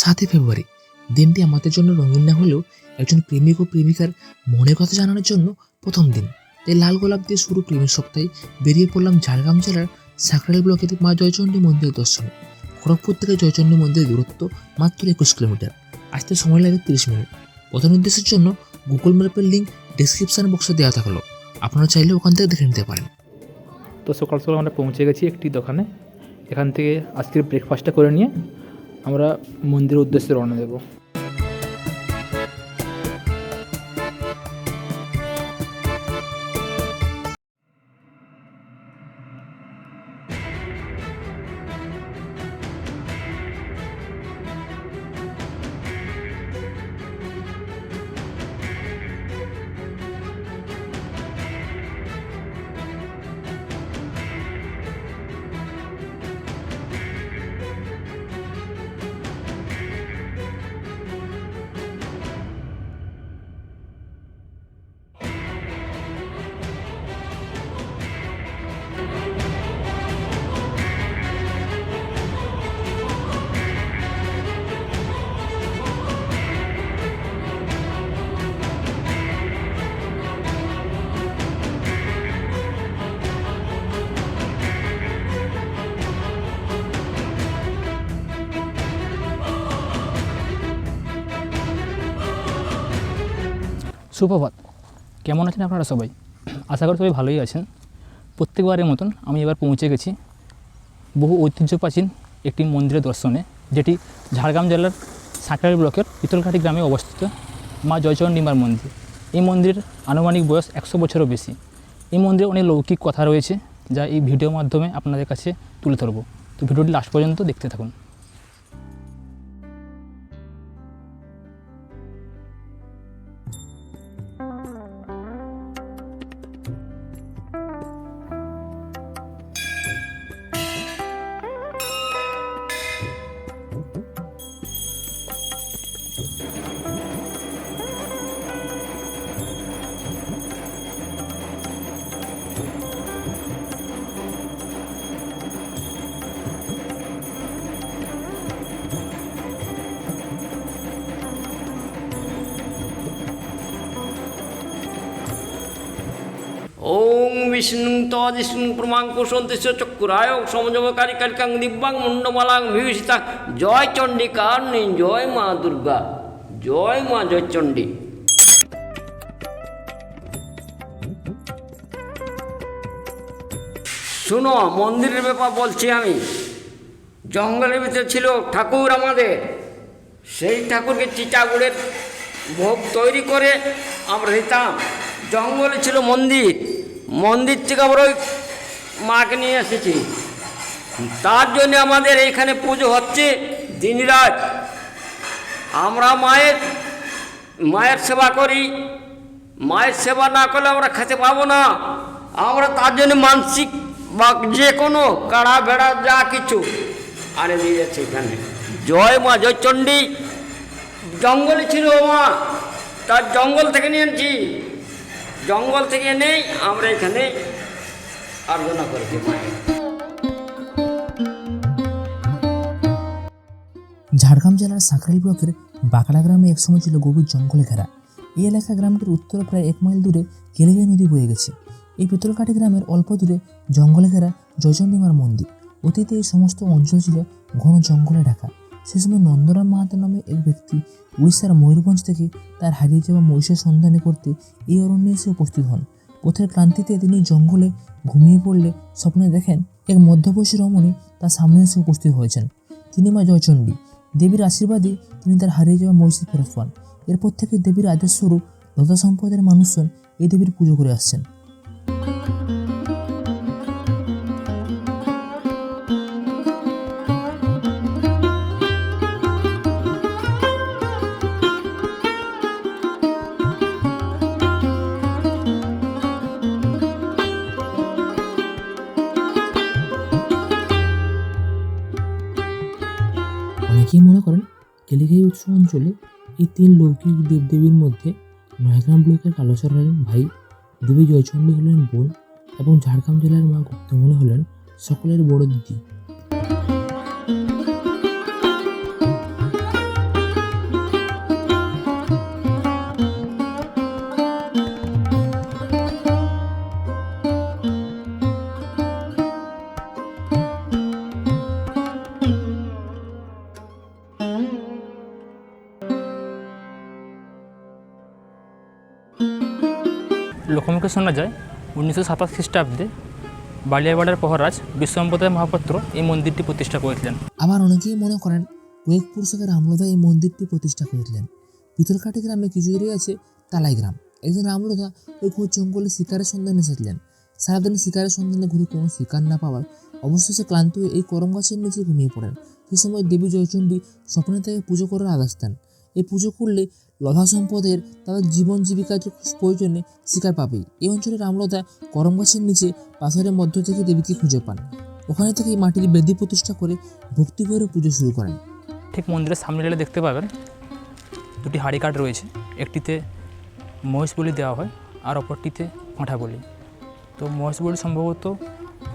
সাতই ফেব্রুয়ারি। দিনটি আমাদের জন্য রঙিন না হলেও একজন প্রেমিক ও প্রেমিকার মনের কথা জানানোর জন্য প্রথম দিন। তাই লাল গোলাপ দিয়ে শুরু প্রেমের সপ্তাহে বেরিয়ে পড়লাম ঝাড়গ্রাম জেলার সাকরাইল ব্লকের মা জয়চণ্ডী মন্দির দর্শনে। খড়গপুর থেকে জয়চণ্ডী মন্দিরের দূরত্ব মাত্র একুশ কিলোমিটার। আসতে সময় লাগে তিরিশ মিনিট। প্রধান উদ্দেশ্যের জন্য গুগল ম্যাপের লিঙ্ক ডিসক্রিপশন বক্সে দেওয়া থাকল। আপনারা চাইলে ওখান থেকে দেখে নিতে পারেন। তো সকাল সকাল আমরা পৌঁছে গেছি একটি দোকানে। এখান থেকে আজকের ব্রেকফাস্টটা করে নিয়ে আমরা মন্দিরের উদ্দেশ্যে রওনা দেবো। সুপ্রভাত। কেমন আছেন আপনারা সবাই? আশা করি সবাই ভালোই আছেন। প্রত্যেকবারের মতন আমি এবার পৌঁছে গেছি বহু ঐতিহ্য প্রাচীন একটি মন্দিরের দর্শনে, যেটি ঝাড়গ্রাম জেলার সাঁকড়াইল ব্লকের পিতলঘাটি গ্রামে অবস্থিত মা জয়চণ্ডীমার মন্দির। এই মন্দিরের আনুমানিক বয়স একশো বছরও বেশি। এই মন্দিরে অনেক লৌকিক কথা রয়েছে, যা এই ভিডিওর মাধ্যমে আপনাদের কাছে তুলে ধরবো। তো ভিডিওটি লাস্ট পর্যন্ত দেখতে থাকুন। ওং বিষ্ণু তদিষ্ণু প্রমাঙ্কুশন্তি চক্ষুরায় সমজমকারী কালিকাং দিব্যাং মুন্ডমালাং বিভীষিতা জয় চণ্ডী কারণী জয় মা দুর্গা। জয় মা জয়চণ্ডী শুনো, মন্দিরের ব্যাপার বলছি আমি। জঙ্গলের ভিতরে ছিল ঠাকুর আমাদের। সেই ঠাকুরকে চিটাগুড়ের ভোগ তৈরি করে আমরা দিতাম। জঙ্গলে ছিল মন্দির। মন্দির থেকে আমরা ওই মাকে নিয়ে এসেছি? তার জন্য আমাদের এইখানে পুজো হচ্ছে দিনরাত আমরা মায়ের মায়ের সেবা করি। মায়ের সেবা না করলে আমরা খেতে পাবো না। আমরা তার জন্য মানসিক বা যে কোনো কাড়া ভেড়া যা কিছু আনে দিয়ে যাচ্ছে এখানে। জয় মা জয় চণ্ডী জঙ্গলে ছিল মা, তার জঙ্গল থেকে নিয়ে আনছি জঙ্গল থেকে নেই, আমরা এখানে আরাধনা করেছি। ঝাড়গ্রাম জেলার সাঁকরাইল ব্লকের বাঁকড়া গ্রামে একসময় ছিল গভীর জঙ্গলে ঘেরা। এই এলাকা গ্রামটির উত্তরে প্রায় এক মাইল দূরে কেলেগাই নদী বয়ে গেছে। এই পিতলকাঠি গ্রামের অল্প দূরে জঙ্গলে ঘেরা জয়চণ্ডীমার মন্দির। অতীতে এই সমস্ত অঞ্চল ছিল ঘন জঙ্গলে ঢাকা। সে সময় নন্দরাম মাহাতো নামে এক ব্যক্তি উড়িষ্যার ময়ূরভঞ্জ থেকে তার হারিয়ে যাওয়া মহিষের সন্ধানে করতে এই অরণ্যে এসে উপস্থিত হন। পথের ক্লান্তিতে তিনি জঙ্গলে ঘুমিয়ে পড়লে স্বপ্নে দেখেন এক মধ্যবয়সী রমণী তার সামনে এসে উপস্থিত হয়েছেন। তিনি মা জয়চণ্ডী। দেবীর আশীর্বাদে তিনি তার হারিয়ে যাওয়া মহিষের ফেরত পান। এরপর থেকে দেবীর আদেশ স্বরূপ লতা সম্প্রদায়ের মানুষজন এই দেবীর পুজো করে আসছেন। অনেকেই মনে করেন কেলিঘাই উৎস অঞ্চলে এই তিন লৌকিক দেবদেবীর মধ্যে নয়গ্রাম ব্লকের কালোসর হলেন ভাই দেবী জয়চণ্ডী হলেন বোন এবং ঝাড়গ্রাম জেলার মা গুপ্তমণি হলেন সকলের বড় দিদি। লোকমুখে শোনা যায় উনিশশো সাতাশ খ্রিস্টাব্দে বালিয়াবাড়ার মহারাজ বিশ্বম্পদায় মহাপাত্র এই মন্দিরটি প্রতিষ্ঠা করেছিলেন আবার অনেকেই মনে করেন ওয়েক পুরুষকের রামলতা এই মন্দিরটি প্রতিষ্ঠা করেছিলেন পিতলকাটি গ্রামে কিছু দূরে আছে তালাই গ্রাম একজন আমলদা ওই ঘোর জঙ্গলে শিকারের সন্ধানে এসেছিলেন সারাদিন শিকারের সন্ধানে ঘুরে কোনো শিকার না পাওয়ায় অবশেষে ক্লান্ত হয়ে এই করম গাছের নিচে ঘুমিয়ে পড়েন সেই সময় দেবী জয়চণ্ডী স্বপ্নে তাকে পুজো করার আদেশ দেন। এই পুজো করলে লভা সম্পদের তাদের জীবন জীবিকার প্রয়োজনে শিকার পাবেই। এই অঞ্চলে রামলতা করম গাছের নিচে পাথরের মধ্য থেকে দেবীকে খুঁজে পান। ওখানে থেকে মাটির বেদি প্রতিষ্ঠা করে ভক্তি করে পুজো শুরু করেন। ঠিক মন্দিরের সামনে গেলে দেখতে পাবেন দুটি হাড়ি কাঠ রয়েছে। একটিতে মহিষ বলি দেওয়া হয় আর অপরটিতে পাঁঠা বলি। তো মহিষ বলি সম্ভবত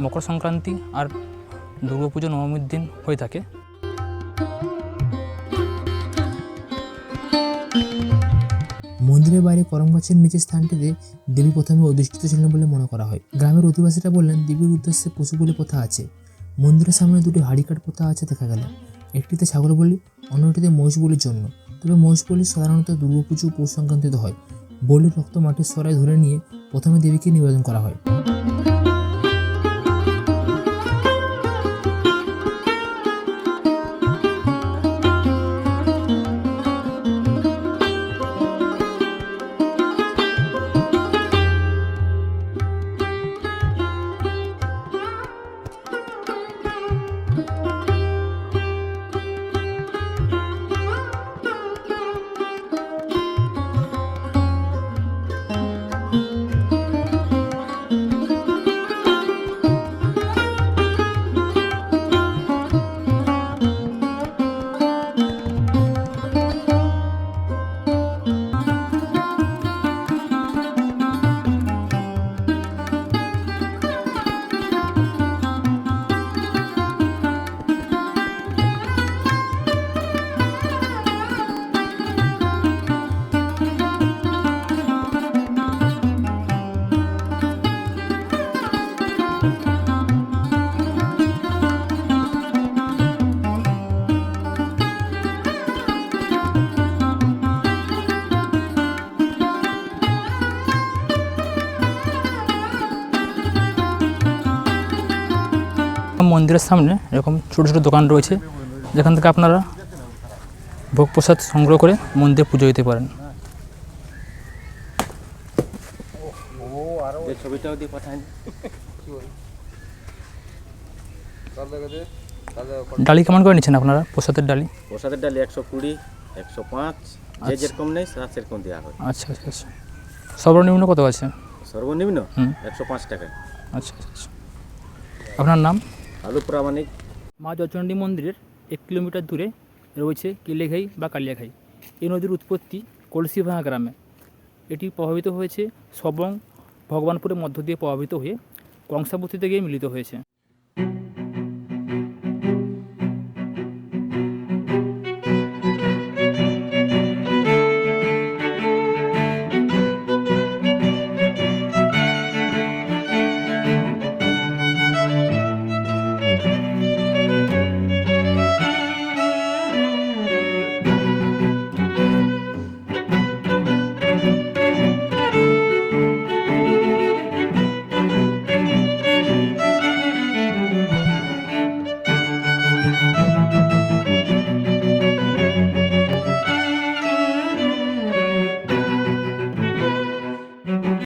মকর সংক্রান্তি আর দুর্গাপুজো নবমীর দিন হয়ে থাকে। মন্দিরের বাইরে করম গাছের নিচের স্থানটিতে দেবী প্রথমে অধিষ্ঠিত ছিলেন বলে মনে করা হয়। গ্রামের অধিবাসীরা বললেন, দেবীর উদ্দেশ্যে পশু বলি প্রথা আছে। মন্দিরের সামনে দুটি হাড়িকাট প্রথা আছে দেখা গেল। একটিতে ছাগল বলি, অন্যটিতে মহিষ বলির জন্য। তবে মহিষ বলি সাধারণত দুর্গাপুজো পৌষ সংক্রান্তিতে হয়। বলির রক্ত মাটির সরায় ধরে নিয়ে প্রথমে দেবীকে নিবেদন করা হয়। মন্দিরের সামনে এরকম ছোটো ছোটো দোকান রয়েছে যেখান থেকে আপনারা ভোগ প্রসাদ সংগ্রহ করে মন্দিরে পুজো দিতে পারেন। ছবিটাও দিয়ে পাঠান। ডালি কেমন করে নিচ্ছেন আপনারা প্রসাদের ডালি? প্রসাদের ডালি একশো কুড়ি একশো পাঁচ যে যেরকম নেই সেরকম দেওয়া হয়। আচ্ছা আচ্ছা আচ্ছা। সর্বনিম্ন কত আছে? সর্বনিম্ন হুম। একশো পাঁচ টাকা। আচ্ছা আচ্ছা আচ্ছা। আপনার নাম? আলু প্রামাণিক মা জয়চণ্ডী মন্দিরের এক কিলোমিটার দূরে রয়েছে কেলেঘাই বা কালিয়াঘাই। এই নদীর উৎপত্তি কলসিভাঙা গ্রামে। এটি প্রভাবিত হয়েছে সবং ভগবানপুরের মধ্য দিয়ে প্রভাবিত হয়ে কংসাবতীতে গিয়ে মিলিত হয়েছে।